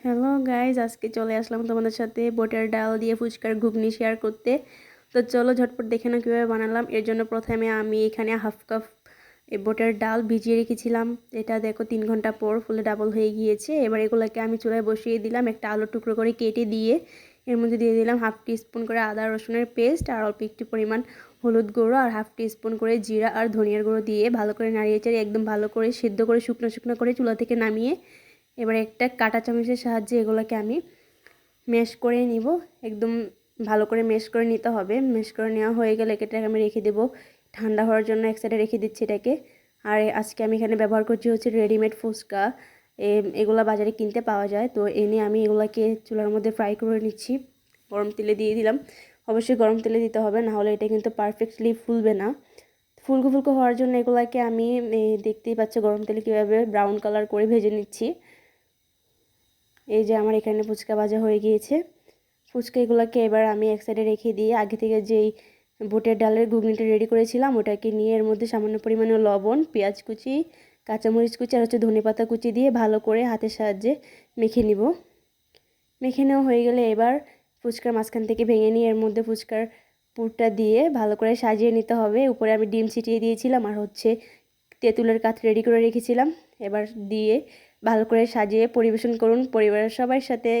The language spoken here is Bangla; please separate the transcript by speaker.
Speaker 1: হ্যালো গাইজ আজকে চলে আসলাম তোমাদের সাথে বোটের ডাল দিয়ে ফুচকার ঘুগনি শেয়ার করতে। তো চলো ঝটপট দেখে না কীভাবে বানালাম। এর জন্য প্রথমে আমি এখানে হাফ কাপ বোটের ডাল ভিজিয়ে রেখেছিলাম। এটা দেখো তিন ঘণ্টা পর ফুলে ডাবল হয়ে গিয়েছে। এবার এগুলোকে আমি চুলায় বসিয়ে দিলাম একটা আলু টুকরো করে কেটে দিয়ে। এর মধ্যে দিয়ে দিলাম হাফ টিস্পুন করে আদা, রসুনের পেস্ট আর অল্প একটু পরিমাণ হলুদ গুঁড়ো আর হাফ টিস্পুন করে জিরা আর ধনিয়ার গুঁড়ো দিয়ে ভালো করে নাড়িয়ে চাড়িয়ে একদম ভালো করে সেদ্ধ করে শুকনো শুকনো করে চুলা থেকে নামিয়ে এবার একটা কাঁটা চামচের সাহায্যে এগুলোকে আমি ম্যাশ করে নিব। একদম ভালো করে ম্যাশ করে নিতে হবে। ম্যাশ করে নেওয়া হয়ে গেলে এটাকে আমি রেখে দেবো। ঠান্ডা হওয়ার জন্য এক সাইডে রেখে দিচ্ছি এটাকে। আর আজকে আমি এখানে ব্যবহার করছি হচ্ছে রেডিমেড ফুচকা। এগুলো বাজারে কিনতে পাওয়া যায়। তো এনে আমি এগুলোকে চুলার মধ্যে ফ্রাই করে নিচ্ছি। গরম তেলে দিয়ে দিলাম। অবশ্যই গরম তেলে দিতে হবে, না হলে এটা কিন্তু পারফেক্টলি ফুলবে না। ফুলকো ফুলকো হওয়ার জন্য এগুলাকে আমি দেখতেই পাচ্ছি গরম তেলে কীভাবে ব্রাউন কালার করে ভেজে নিচ্ছি। এই যে আমার এখানে ফুচকা ভাজা হয়ে গিয়েছে। ফুচকা এগুলোকে এবার আমি এক সাইডে রেখে দিয়ে আগে থেকে যেই বুটের ডালের ঘুগনিটা রেডি করেছিলাম, ওটাকে নিয়ে এর মধ্যে সামান্য পরিমাণে লবণ, পেঁয়াজ কুচি, কাঁচামরিচ কুচি আর হচ্ছে ধনে পাতা কুচি দিয়ে ভালো করে হাতের সাহায্যে মেখে নিব। মেখে নেওয়া হয়ে গেলে এবার ফুচকার মাঝখান থেকে ভেঙে নিয়ে এর মধ্যে ফুচকার পুরটা দিয়ে ভালো করে সাজিয়ে নিতে হবে। উপরে আমি ডিম ছিটিয়ে দিয়েছিলাম আর হচ্ছে তেঁতুলের কাঠ রেডি করে রেখেছিলাম। এবার দিয়ে ভালো করে সাজিয়ে পরিবেশন করুন পরিবারের সবার সাথে।